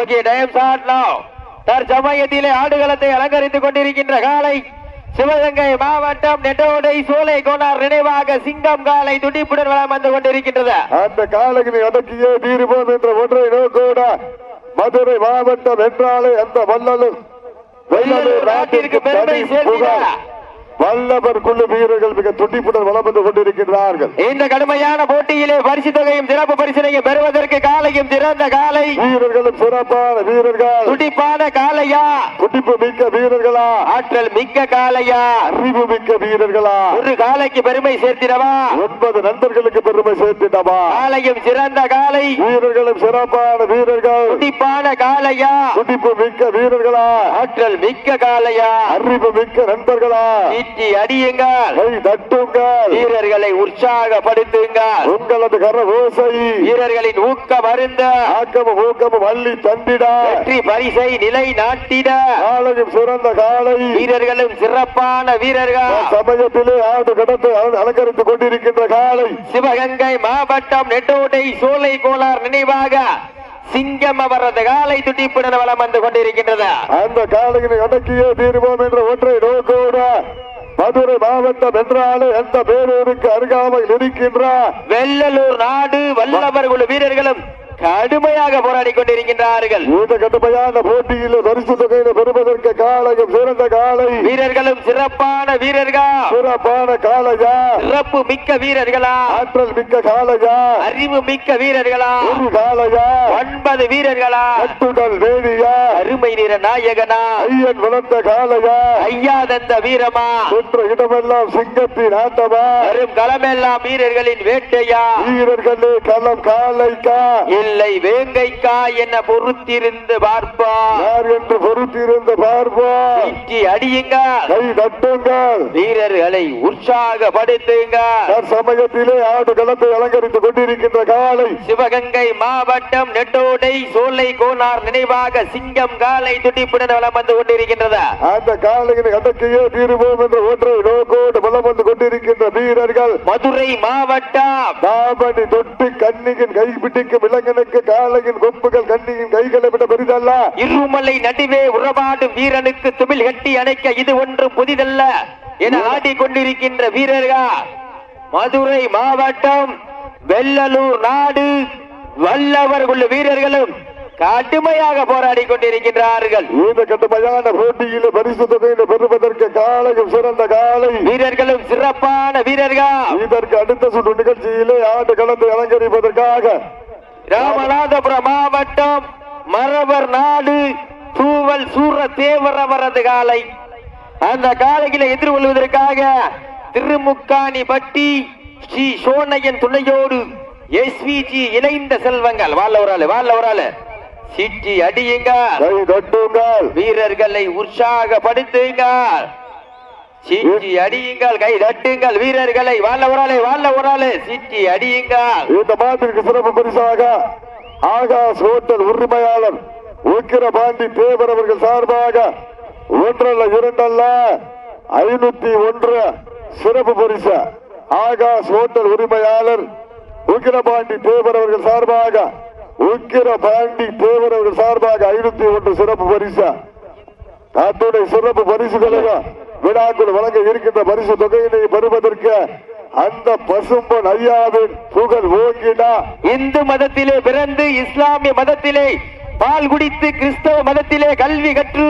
Okay time start நவ தற்சமயத்திலே ஆடுகளத்தை அலங்கரித்துக் கொண்டிருக்கின்ற காலை சிவகங்கை மாவட்டம் நெட்டோடை சோலை கோனார் நினைவாக சிங்கம் காலை துடிப்புடன் வளம் வந்து கொண்டிருக்கின்றது அந்த காலகினை அடக்கியே தீருவோம் என்ற ஒன்றை நோக்கோட மதுரை மாவட்டம் என்றாலே அந்த வல்லலும் பெருமை சேர்த்திட. வல்லவர் குழு வீரர்கள் மிக துடிப்புடன் வளம் வந்து கொண்டிருக்கின்றார்கள். இந்த கடுமையான போட்டியிலே பரிசு தொகையும் சிறப்பு பரிசனையும் பெறுவதற்கு காலையும் சிறந்த காலை. வீரர்களும் சிறப்பான வீரர்கள். துடிப்பான காலையா? துடிப்பு மிக்க வீரர்களா? ஆற்றல் மிக்க காலையா? அறிவு மிக்க வீரர்களா? ஒரு காலைக்கு பெருமை சேர்த்திடவா? ஒன்பது நண்பர்களுக்கு பெருமை சேர்த்திட்டமா காலையும் சிறந்த காலை. வீரர்களும் சிறப்பான வீரர்கள். துடிப்பான காலையா? துடிப்பு மிக்க வீரர்களா? ஆற்றல் மிக்க காலையா? அறிவு மிக்க நண்பர்களா? ஈட்டி அடியுங்கள். தட்டுங்கள். வீரர்களை உற்சாகப்படுத்துங்கள். உங்களது கர ஓசை வீரர்களின் ஊக்கம் அருந்த. ஆக்கமும் ஊக்கமும் அள்ளி தந்திட. வெற்றி பரிசை நிலை நாட்டிட காலையும் சிறந்த காலை. வீரர்களும் சிறப்பான வீரர்கள். சமயத்திலே ஆடு கடந்து அல- அலங்கரித்துக் கொண்டிருக்கின்ற காலை. சிவகங்கை மாவட்டம் நெட்டோடை சோலை கோளார் நினைவாக சிங்கம் அவரது காலை துடிப்புடன் வளம் வந்து கொண்டிருக்கின்றது. அந்த காலையினை அடக்கியே தீருவோம் என்ற ஒன்றை நோக்கோட மதுரை மாவட்டம் என்றாலே எந்த பேரூருக்கு அருகாமையில் இருக்கின்ற வெள்ளலூர் நாடு வல்லவர் குழு வீரர்களும் கடுமையாக போராடி கொண்டிருக்கின்றார்கள். இந்த கடுமையான போட்டியில் பரிசு தொகையினை பெறுவதற்கு காலையும் சிறந்த காலை. வீரர்களும் சிறப்பான வீரர்கள்? சிறப்பான காலையா? சிறப்பு மிக்க வீரர்களா? ஆற்றல் மிக்க காலையா? அறிவு மிக்க வீரர்களா? ஒரு காலையா? ஒன்பது வீரர்களா? கட்டுடல் வேதியா அருமை நிற நாயகனா? ஐயன் வளர்த்த காலையா ஐயா தந்த வீரமா? சென்ற இடமெல்லாம் சிங்கத்தின் ஆட்டமா? வரும் களமெல்லாம் வீரர்களின் வேட்டையா வீரர்களே களம் காலைக்கா? இல்லை வேங்கைக்கா என்ன பொறுத்திருந்து பார்ப்பா. யார் என்று பொறுத்திருந்த பார்ப்போம் இட்டி அடியுங்க. கை தட்டுங்கள். வீரர்களை உற்சாகப்படுத்துங்க சமயத்திலே ஆடு களத்தை அலங்கரித்துக் கொண்டிருக்கின்ற காலை. சிவகங்கை மாவட்டம் நெட்டோடை சோலை கோனார் நினைவாக சிங்கம் காலை துடிப்புடன் வலம் வந்து கொண்டிருக்கின்றது? அந்த காலையினை அடக்கியே தீருவோம் என்ற ஒன்றை நோக்கோடு பலம் வந்து கொண்டிருக்கின்ற வீரர்கள் மதுரை மாவட்டம். தாமணி தொட்டு கண்ணியின் கை பிடிக்கும் இளைஞனுக்கு காலையின் கொம்புகள் கண்ணியின் கைகளை விட பெரிதல்ல. இருமலை நடுவே உறவாடும் வீரனுக்கு துமிழ் கட்டி அணைக்க இது ஒன்று புதிதல்ல என ஆடிக்கொண்டிருக்கின்ற வீரர்கள் மதுரை மாவட்டம் வெள்ளலூர் நாடு வல்லவர் உள்ள வீரர்களும் கடுமையாக போராடி கொண்டிருக்கின்றார்கள். இந்த கடுமையான போட்டியில் பரிசு தொகையினை பெறுவதற்கு காலையும் சிறந்த காலை. வீரர்களும் சிறப்பான வீரர்கள். இதற்கு அடுத்த சுற்று நிகழ்ச்சியிலே ஆண்டு களத்தை அலங்கரிப்பதற்காக. ராமநாதபுரம் மாவட்டம் மரவர் நாடு தூவல் சூர தேவர் அவரது காலை. அந்த காலையில எதிர்கொள்வதற்காக திருமுக்காணி பட்டி ஸ்ரீ சோனையன் துணையோடு எஸ்விஜி இணைந்த செல்வங்கள். வாழ ஒரு ஆளு வாழ ஒரு ஆளு. சீட்டி அடியுங்க கை தட்டுங்கள். வீரர்களை உற்சாகப்படுத்துங்கள். சீட்டி அடியுங்கள் கை தட்டுங்கள். வீரர்களை வாழ ஆளு வாழ ஆளு. சீட்டி அடியுங்கள். இந்த மாட்டிற்கு சிறப்பு பரிசாக ஆகாஷ் ஹோட்டல் உரிமையாளர் உக்கிர பாண்டி தேவர் அவர்கள் சார்பாக ஒன்றல்ல இரண்டல்ல ஐநூத்தி ஒன்று சிறப்பு பரிசு ஆகாஷ் ஹோட்டல் உரிமையாளர் உக்கிரபாண்டி தேவர் அவர்கள் சார்பாக உக்கிர பாண்டி அவர்கள் சார்பாக ஐநூத்தி ஒன்று சிறப்பு பரிசு. நாட்டுடைய சிறப்பு தலைவர் விழாக்குள் வழங்க இருக்கின்ற பரிசு தொகையினை பெறுவதற்கு அந்த பசும்பன் ஐயாவின் புகழ் ஓங்கினா. இந்து மதத்திலே பிறந்து இஸ்லாமிய மதத்திலே பால் குடித்து கிறிஸ்தவ மதத்திலே கல்வி கற்று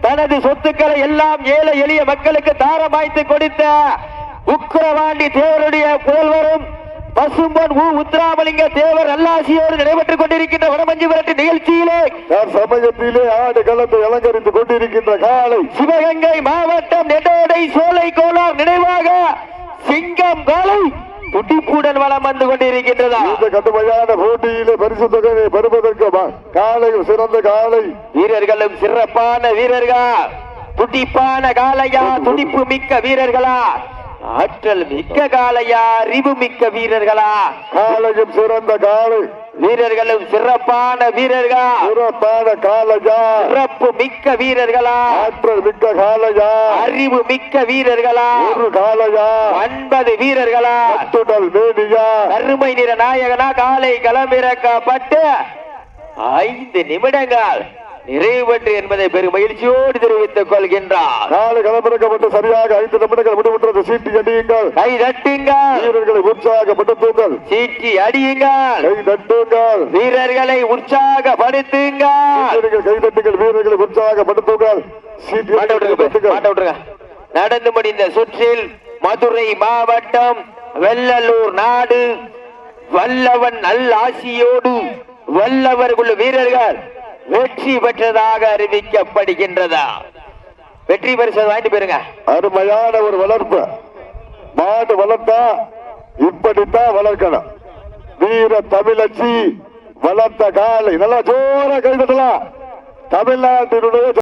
தனது சொத்துக்களை எல்லாம் ஏழை எளிய மக்களுக்கு தாரமாய்த்து கொடுத்த உக்கிரவாண்டி தேவருடைய புகழ்வரும் பசும்பொன் உ உத்ராமலிங்க தேவர் அல்லாசியோடு நடைபெற்றுக் கொண்டிருக்கின்ற வடமஞ்சு விரட்டு நிகழ்ச்சியிலே சமயத்திலே ஆடு களத்தை அலங்கரித்துக் கொண்டிருக்கின்ற காலை சிவகங்கை மாவட்டம் நெட்டோடை சோலை கோலார் நினைவாக சிங்கம் காலை துடிப்புடன் வளம் வந்து கொண்டிருக்கின்றதா? இந்த கடுமையான போட்டியிலே பரிசு தொகையை பெறுவதற்கு காலையும் சிறந்த காலை. வீரர்களும் சிறப்பான வீரர்கள்? துடிப்பான காளையா துடிப்பு மிக்க வீரர்களா? ஆற்றல் மிக்க காளையா அறிவு மிக்க வீரர்களா? காலையும் சிறந்த காலை வீரர்களும் சிறப்பான வீரர்கள்? சிறப்பான காலையா சிறப்பு மிக்க வீரர்களா? ஆற்றல் மிக்க காலையா அறிவு மிக்க வீரர்களா? ஒரு காலையா ஒன்பது வீரர்களா? அத்துடல் மேனியா. கருமை நிற நாயகனா காலை களமிறக்கப்பட்டு ஐந்து நிமிடங்கள். நிறைவு பெற்று என்பதை பெரும் மகிழ்ச்சியோடு தெரிவித்துக் கொள்கின்றார். காலை களமிறக்கப்பட்டு சரியாக ஐந்து நிமிடங்கள் முடிவுற்றது. சீட்டி அடியுங்கள். கை தட்டுங்கள். வீரர்களை உற்சாகப்படுத்துங்கள் சீட்டி அடியுங்கள். கை தட்டுங்கள். வீரர்களை உற்சாகப்படுத்துங்கள். கை தட்டுங்கள். வீரர்களை உற்சாகப்படுத்துங்கள் நடந்து முடிந்த சுற்றில் மதுரை மாவட்டம் வெள்ளலூர் நாடு. வல்லவன் நல்லாசியோடு வல்லவர் குழு வீரர்கள். வெற்றி பெற்றதாக அறிவிக்கப்படுகின்றதா? வெற்றி பரிசு வாங்கிட்டு போயிருங்க. அருமையான ஒரு வளர்ப்பு. மாடு வளர்த்தா இப்படித்தான் வளர்க்கணும். வீர தமிழச்சி வளர்த்த காலை நல்லா ஜோர கைதட்டலாம் தமிழ்நாட்டினுடைய